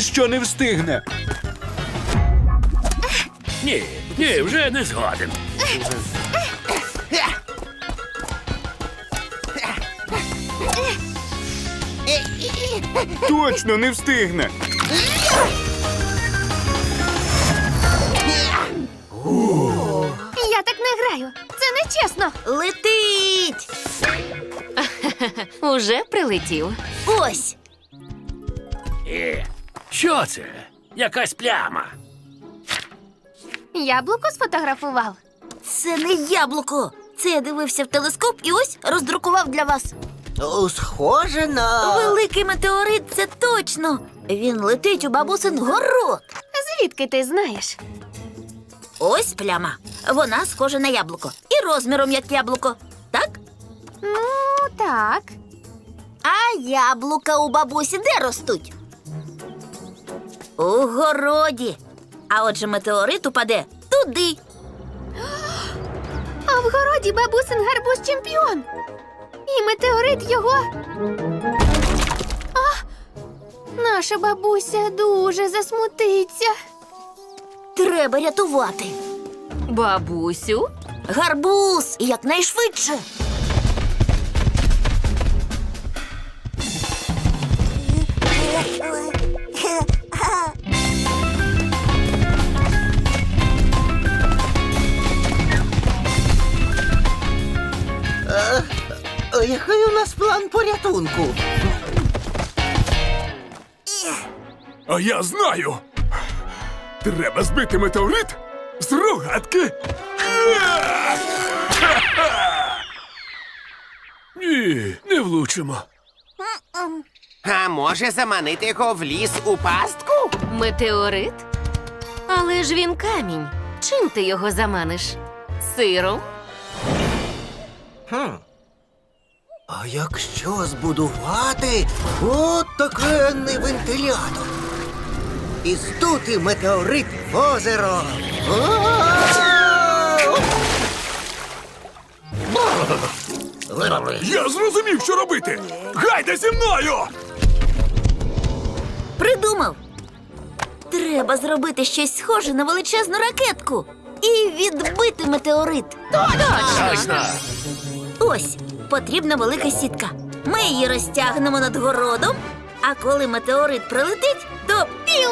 що не встигне. Ні, ні, вже не згоден. Точно не встигне. Я так не граю. Це нечесно. Летить! Уже прилетів. Ось! Е, що це? Якась пляма. Яблуко сфотографував. Це не яблуко. Це я дивився в телескоп і ось роздрукував для вас. Схоже на. Великий метеорит, це точно. Він летить у бабусин город. Звідки ти знаєш? Ось пляма. Вона схожа на яблуко. І розміром як яблуко. Так? Ну, так. А яблука у бабусі де ростуть? У городі. А отже, метеорит упаде туди. А в городі бабусин гарбуз чемпіон. І метеорит його. А, наша бабуся дуже засмутиться. Треба рятувати. Бабусю? Гарбуз і якнайшвидше. Який у нас план порятунку? А я знаю. Треба збити метеорит з рогатки. Ні, не влучимо. А може заманити його в ліс у пастку? Метеорит? Але ж він камінь. Чим ти його заманиш? Сиром? А якщо збудувати от такенний вентилятор і здути метеорит в озеро. Я зрозумів, що робити. Гайда зі мною! Придумав. Треба зробити щось схоже на величезну ракетку і відбити метеорит. Точно! Ось потрібна велика сітка. Ми її розтягнемо над городом, а коли метеорит прилетить, то піу!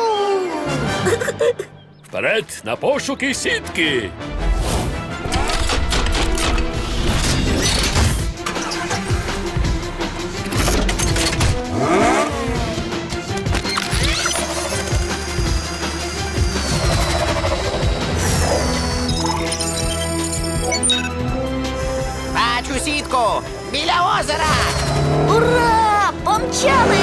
Вперед на пошуки сітки. Бачу біля озера. Ура! Помчали!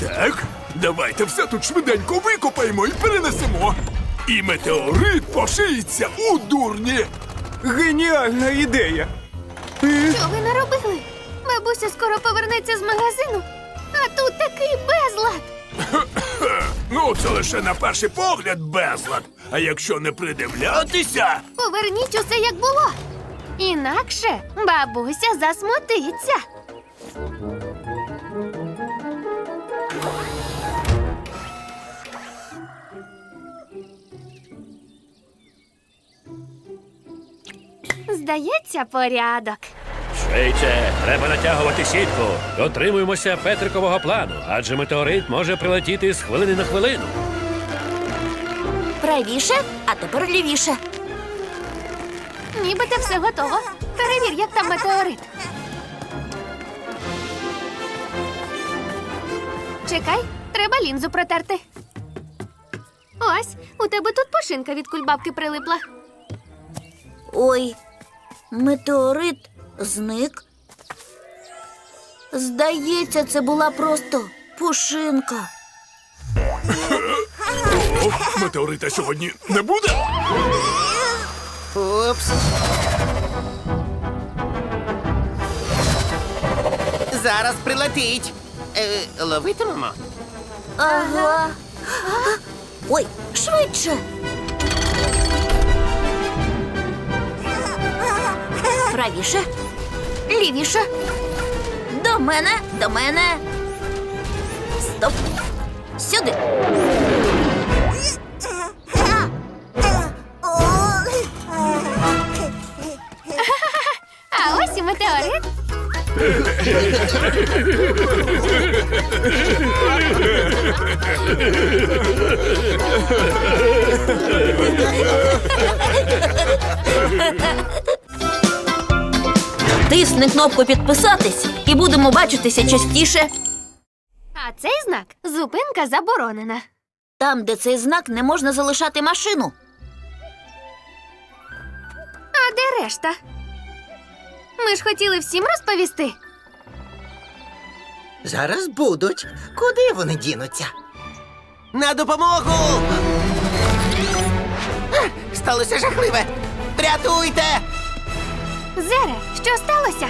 Так, давайте все тут швиденько викопаємо і перенесемо. І метеорит пошиється у дурні. Геніальна ідея. Що ви наробили? Бабуся скоро повернеться з магазину, а тут такий безлад. Ну, це лише на перший погляд безлад. А якщо не придивлятися, Поверніть усе як було. Інакше бабуся засмутиться. Здається, порядок. Швидше, треба натягувати сітку. Дотримуємося Петрикового плану, адже метеорит може прилетіти з хвилини на хвилину. Правіше, а тепер лівіше. Нібито все готово. Перевір, як там метеорит. Чекай, треба лінзу протерти. Ось, у тебе тут пошинка від кульбабки прилипла. Ой, метеорит зник. Здається, це була просто пушинка. О, метеорита сьогодні не буде. Упс. Зараз прилетить. Е, ловитимемо. Ага. Ой, швидше. Правіше. Лівіше. До мене, до мене. Стоп. Сюди. А ось і метеорит. Тисни кнопку підписатись і будемо бачитися частіше. А цей знак зупинка заборонена. Там, де цей знак, не можна залишати машину. А де решта? Ми ж хотіли всім розповісти. Зараз будуть. Куди вони дінуться? На допомогу! Сталося жахливе! Рятуйте! Зере, що сталося?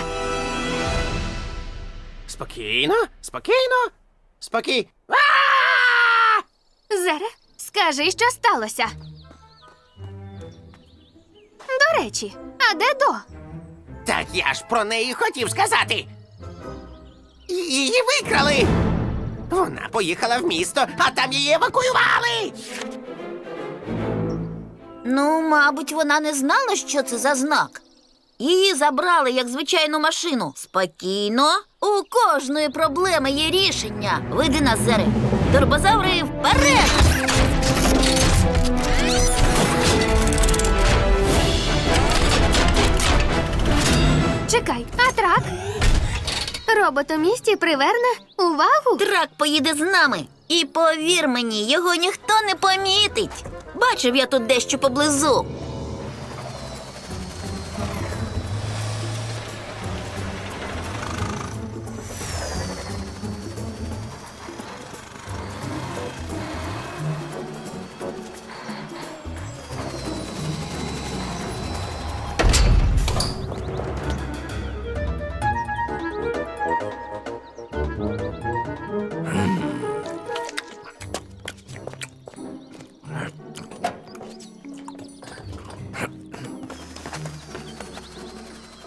Спокійно, спокійно, спокій. Зере, скажи, що сталося. До речі, а де до? Так я ж про неї хотів сказати. Її викрали. Вона поїхала в місто, а там її евакуювали. Ну, мабуть, вона не знала, що це за знак. Її забрали як звичайну машину. Спокійно. У кожної проблеми є рішення. Види на зери. Турбозаври вперед! Чекай, а трак? Робот у місті приверне увагу. Трак поїде з нами. І повір мені, його ніхто не помітить. Бачив я тут дещо поблизу.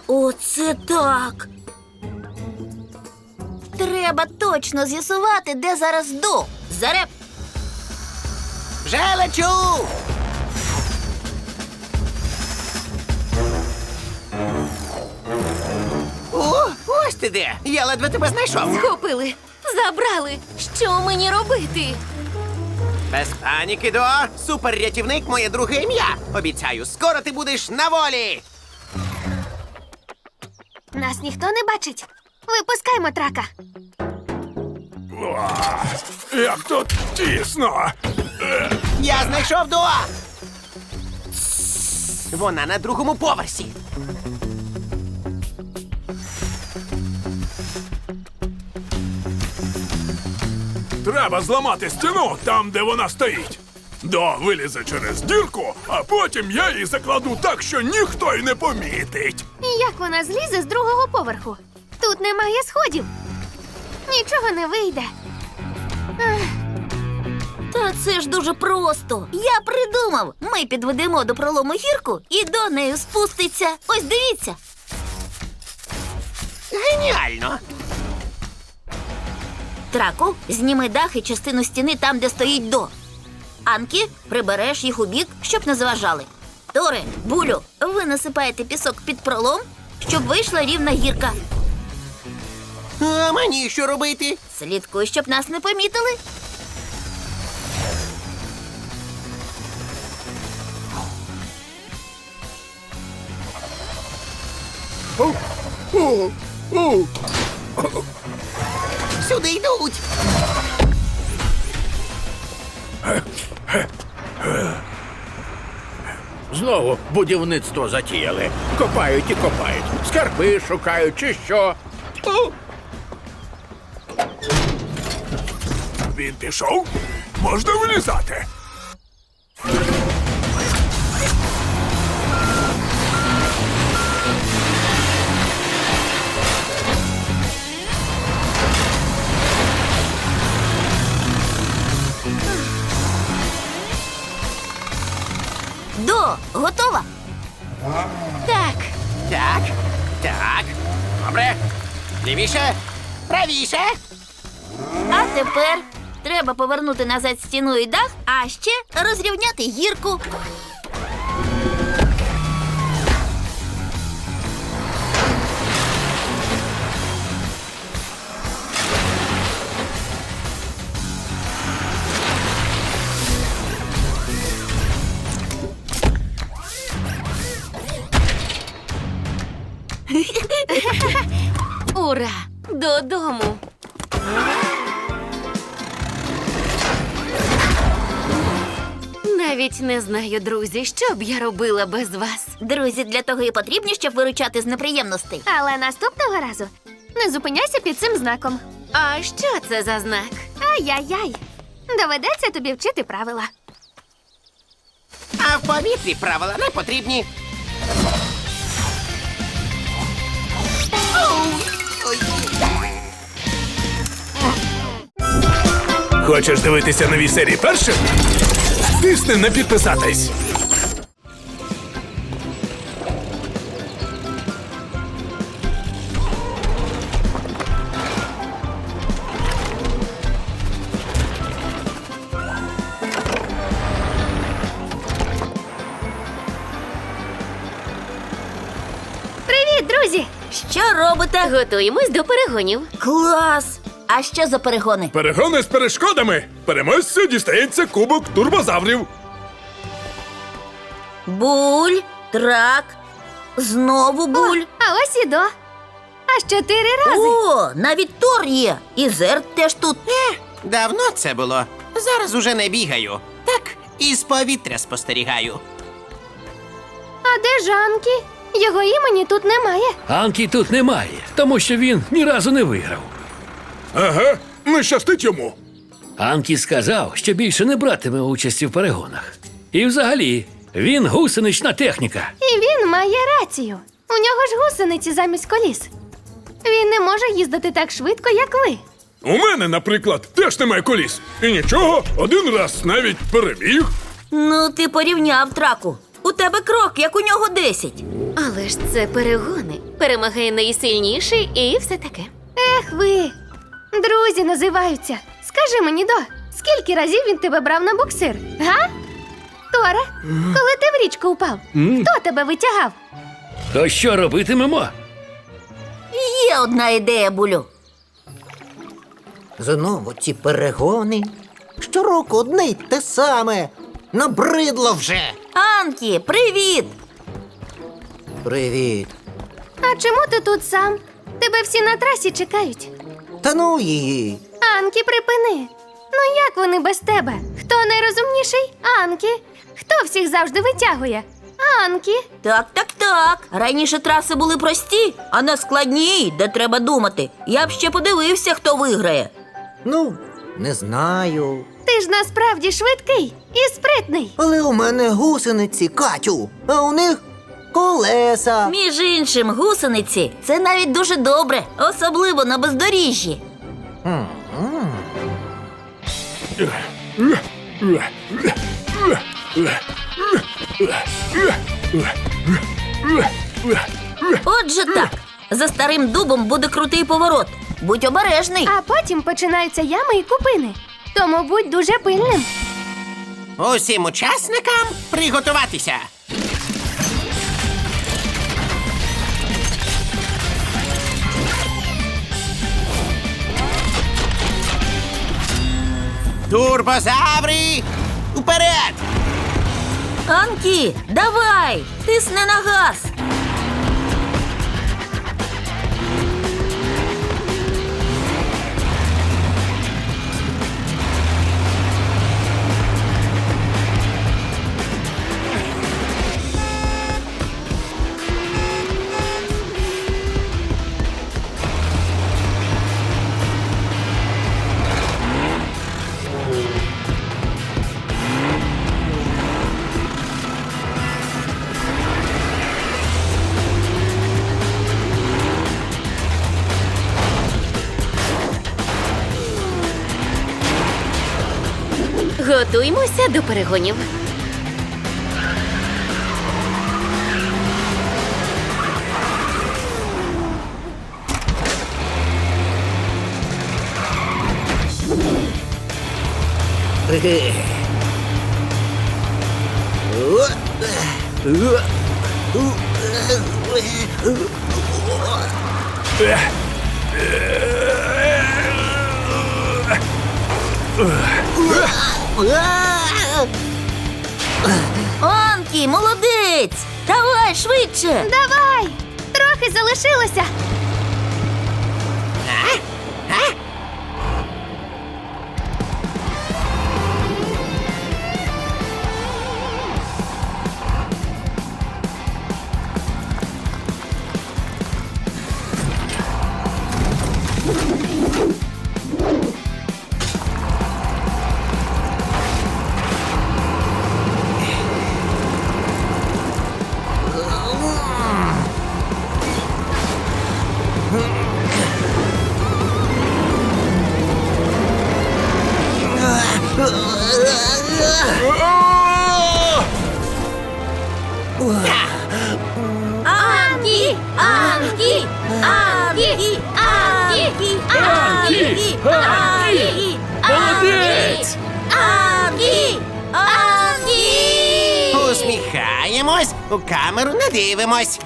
Оце так. Треба точно з'ясувати, де зараз до. Зареп. Вже лечу. О, ось ти де. Я ледве тебе знайшов. Купили, забрали. Що мені робити? Без паніки, до суперрятівник моє друге ім'я. Обіцяю, скоро ти будеш на волі. Нас ніхто не бачить. Випускаймо трака. Як тут тісно. Я знайшов Дуа! Вона на другому поверсі. Треба зламати стіну там, де вона стоїть. До вилізе через дірку, а потім я її закладу так, що ніхто й не помітить. Як вона злізе з другого поверху? Тут немає сходів. Нічого не вийде. Та це ж дуже просто. Я придумав. Ми підведемо до пролому гірку і до неї спуститься. Ось дивіться. Геніально! Траку, зніми дах і частину стіни там, де стоїть до. Анкі, прибереш їх у бік, щоб не заважали. Торе, булю, ви насипаєте пісок під пролом, щоб вийшла рівна гірка. А мені що робити? Слідкуй, щоб нас не помітили. Сюди йдуть. Знову будівництво затіяли. Копають і копають. Скарби шукають чи що. Він пішов? Можна вилізати. До, готова? Так. Так, так. Добре. Лівіше, правіше. А тепер треба повернути назад стіну і дах, а ще розрівняти гірку. Навіть не знаю, друзі, що б я робила без вас. Друзі, для того і потрібні, щоб виручати з неприємностей. Але наступного разу не зупиняйся під цим знаком. А що це за знак? Ай-яй-яй. Доведеться тобі вчити правила. А в повітрі правила не потрібні. Хочеш дивитися нові серії першим? Тисни на підписатись. Привіт, друзі! Що робите? Готуємось до перегонів. Клас! А що за перегони? Перегони з перешкодами. Переможцю дістається кубок турбозаврів. Буль, трак, знову буль. А ось і до. Аж чотири рази. О, навіть Тор є. І Зерт теж тут. Давно це було. Зараз уже не бігаю. Так, із повітря спостерігаю. А де Жанки? Його імені тут немає. Анкі тут немає, тому що він ні разу не виграв. Ага, не щастить йому. Анкі сказав, що більше не братиме участі в перегонах. І взагалі, він гусенична техніка. І він має рацію. У нього ж гусениці замість коліс. Він не може їздити так швидко, як ви. У мене, наприклад, теж немає коліс. І нічого, один раз навіть переміг. Ну, ти порівняв траку. У тебе крок, як у нього десять. Але ж це перегони. Перемагає найсильніший і все таке. Ех ви. Друзі називаються. Скажи мені, до, скільки разів він тебе брав на буксир? Га? Торе, коли ти в річку упав, хто тебе витягав? То що робитимемо? Є одна ідея, булю. Знову ці перегони. Щороку одне й те саме. Набридло вже. Анкі, привіт! Привіт. А чому ти тут сам? Тебе всі на трасі чекають. Та ну її. Анкі, припини. Ну як вони без тебе? Хто найрозумніший? Анкі. Хто всіх завжди витягує? Анкі. Так, так, так. Раніше траси були прості, а на складній, де треба думати. Я б ще подивився, хто виграє. Ну, не знаю. Ти ж насправді швидкий і спритний. Але у мене гусениці, Катю, а у них колеса. Між іншим, гусениці це навіть дуже добре, особливо на бездоріжжі. Отже так, за старим дубом буде крутий поворот. Будь обережний. А потім починаються ями і купини. Тому будь дуже пильним. Усім учасникам приготуватися. Турбозаври! Уперед! Анкі, давай! Тисни на газ. Готуємося до перегонів. Хе-хе. Молодець! Давай швидше! Давай! Трохи залишилося. Камеру не дивимось.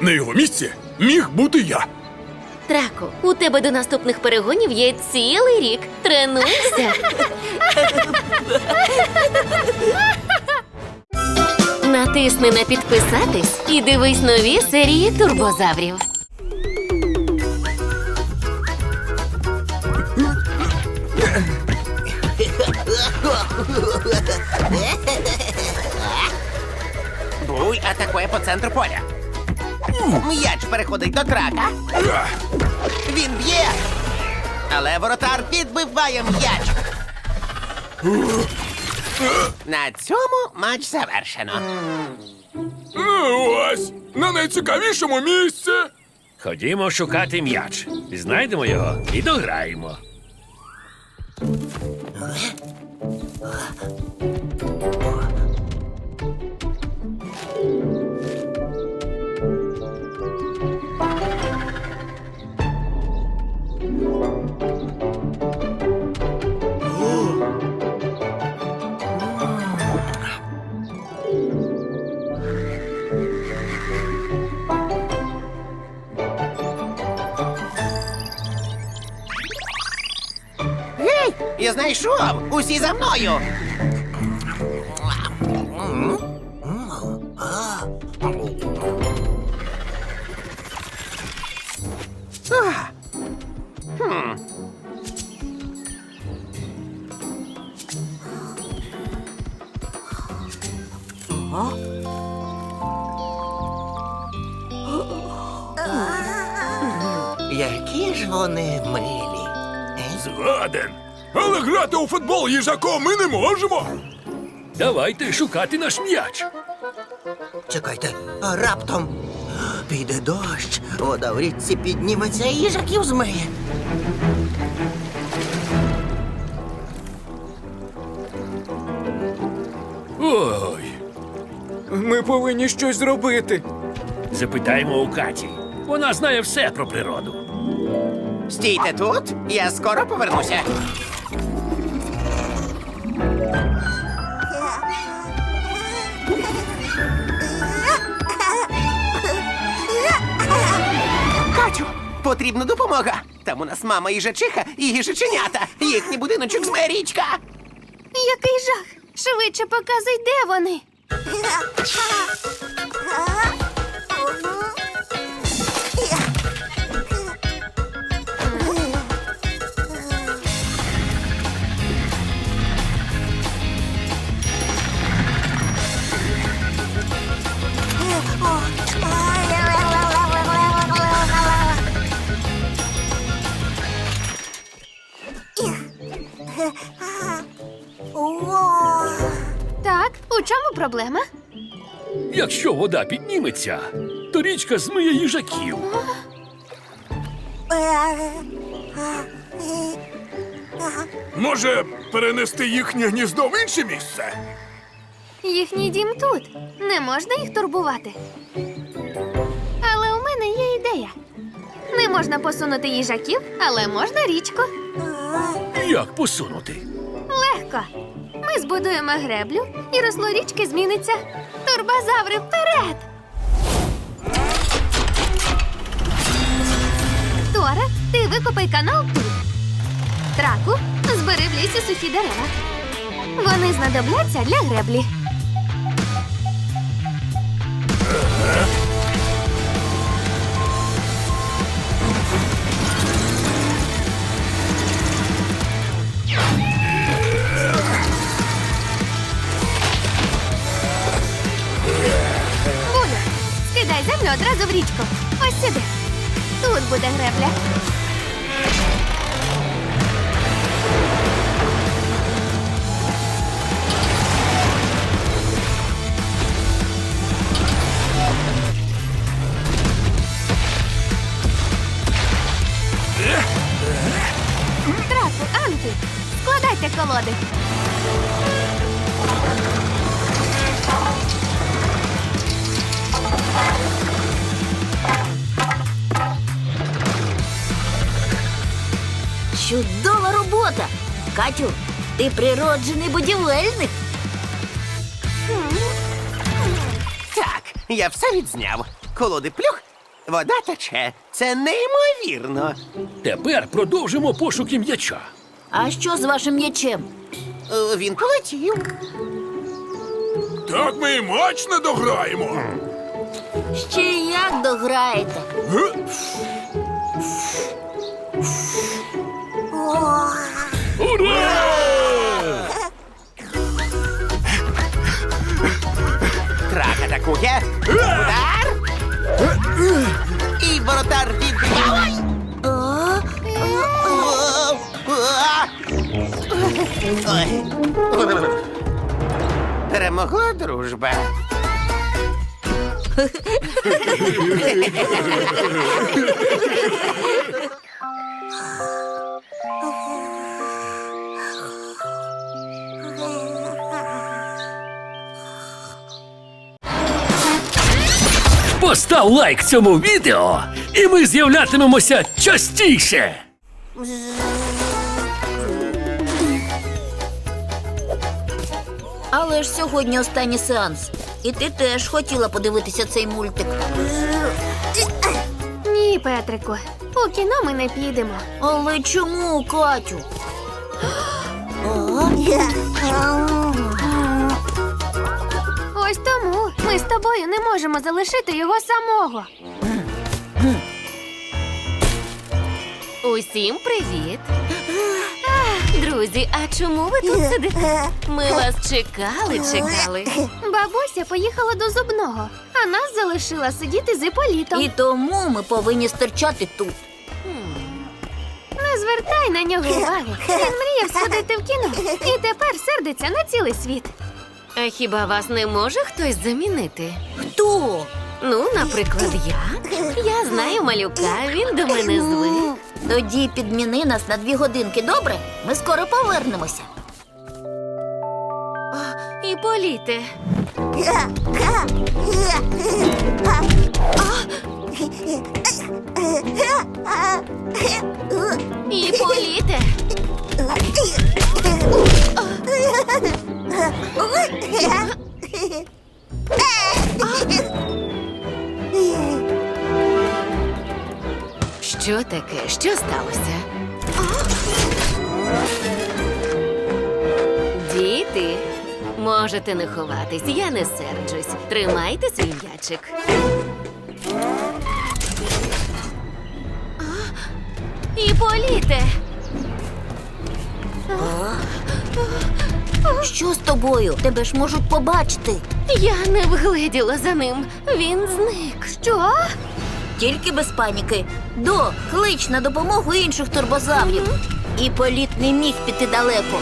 На його місці міг бути я. Трако, у тебе до наступних перегонів є цілий рік. Тренуйся. Натисни на підписатись і дивись нові серії турбозаврів. Атакує по центру поля. М'яч переходить до трака. Він б'є. Але воротар відбиває м'яч. На цьому матч завершено. Ну ось, на найцікавішому місці. Ходімо шукати м'яч. Знайдемо його і дограємо. Знайшов! Усі за мною! Футбол їжаком ми не можемо. Давайте шукати наш м'яч. Чекайте, а раптом піде дощ, вода в річці підніметься і їжаків змиє. Ой, Ми повинні щось зробити. запитаємо у Каті. Вона знає все про природу. Стійте тут, я скоро повернуся. Потрібна допомога. Там у нас мама їжачиха і їжаченята. Їхній будиночок з річка. Який жах! Швидше показуй, де вони. Так, у чому проблема? Якщо вода підніметься, то річка змиє їжаків. Може, перенести їхнє гніздо в інше місце? Їхній дім тут. Не можна їх турбувати. Але у мене є ідея. Не можна посунути їжаків, але можна річку. Як посунути? Легко. Ми збудуємо греблю, і росло річки зміниться. Турбозаври вперед! Торе, ти викопай канал тут. Траку, збери в лісі сухі дерева. Вони знадобляться для греблі. Річку. Ось сюди. Тут буде гребля. Ти природжений будівельник. Так, я все відзняв. Колоди плюх, вода тече. Це неймовірно. Тепер продовжимо пошуки м'яча. А що з вашим м'ячем? Е, Він полетів. Так ми і матч не дограємо. Ще як дограєте? Ге? Трак атакує. Удар. І воротар відбиває. А? Ой. Перемогла дружба. Постав лайк цьому відео, і ми з'являтимемося частіше. Але ж сьогодні останній сеанс. І ти теж хотіла подивитися цей мультик. Ні, Петрику, у кіно ми не підемо. Але чому, Катю? ми з тобою не можемо залишити його самого. Усім привіт. Друзі, а чому ви тут сидите? Ми вас чекали, чекали. Бабуся поїхала до зубного, а нас залишила сидіти з Іполітом. І тому ми повинні стирчати тут. Не звертай на нього уваги. Він мріяв сходити в кіно і тепер сердиться на цілий світ. А хіба вас не може хтось замінити? Хто? Ну, наприклад, я. Я знаю малюка, він до мене звик. Тоді підміни нас на дві годинки, добре? Ми скоро повернемося. І політе. І політе. Що таке? Що сталося? Діти, можете не ховатись, я не серджусь. Тримайте свій м'ячик. І політе. Що з тобою? Тебе ж можуть побачити. Я не вгледіла за ним. Він зник. Що? Тільки без паніки. До, клич на допомогу інших турбозаврів. І політ не міг піти далеко.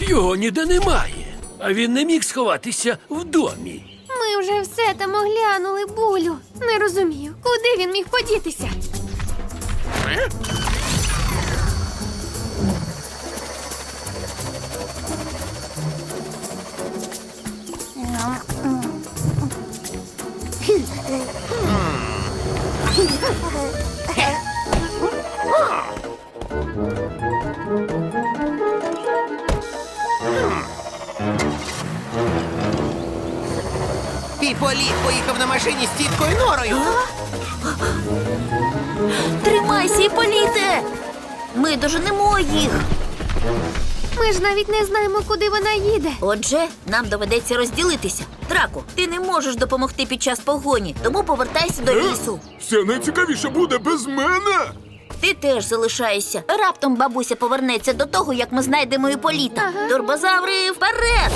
Його ніде немає, а він не міг сховатися в домі. Ми вже все там оглянули, булю. Не розумію, куди він міг подітися. І політ поїхав на машині з тіткою Норою. Тримайся і політе! Ми доженемо їх. Ми ж навіть не знаємо, куди вона їде. Отже, нам доведеться розділитися. Драко, ти не можеш допомогти під час погоні, тому повертайся до лісу. Все найцікавіше буде без мене. Ти теж залишаєшся. Раптом бабуся повернеться до того, як ми знайдемо і політа. Турбозаври вперед!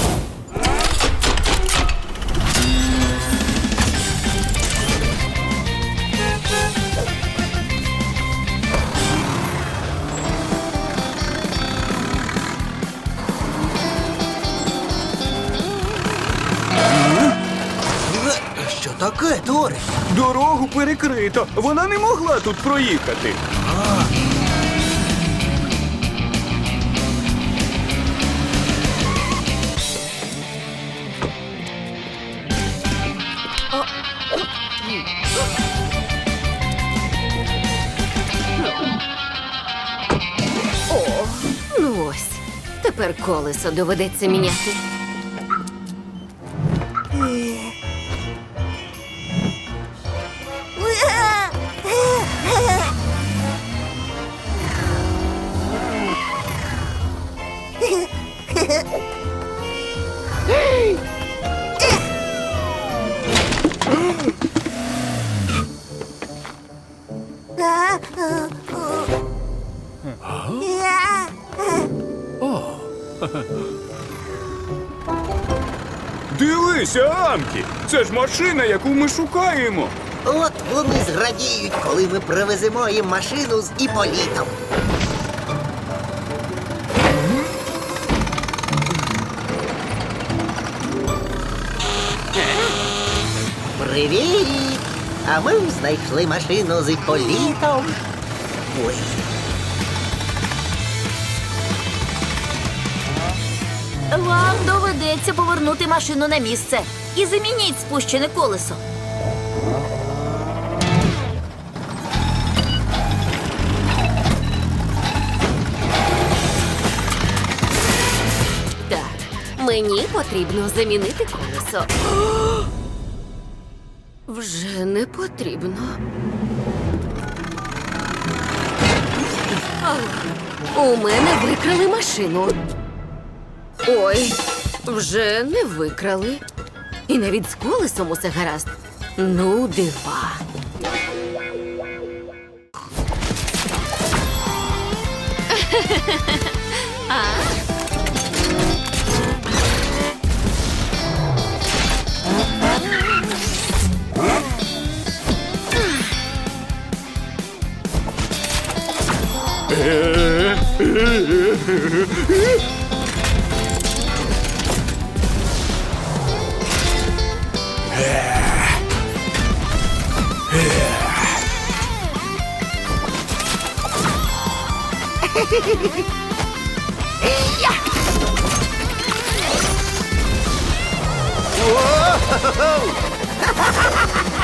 Торе? Дорогу перекрито. Вона не могла тут проїхати. Ну. Тепер колесо доведеться міняти. Дивися, Амкі! Це ж машина, яку ми шукаємо. От вони зрадіють, коли ми привеземо їм машину з іполітом. Привіт! А ми знайшли машину з іполітом. Ой. Вам доведеться повернути машину на місце і замініть спущене колесо. Так, мені потрібно замінити колесо. Вже не потрібно. У мене викрали машину. Ой, вже не викрали. І навіть з колесом усе гаразд. Ну, дива. Є!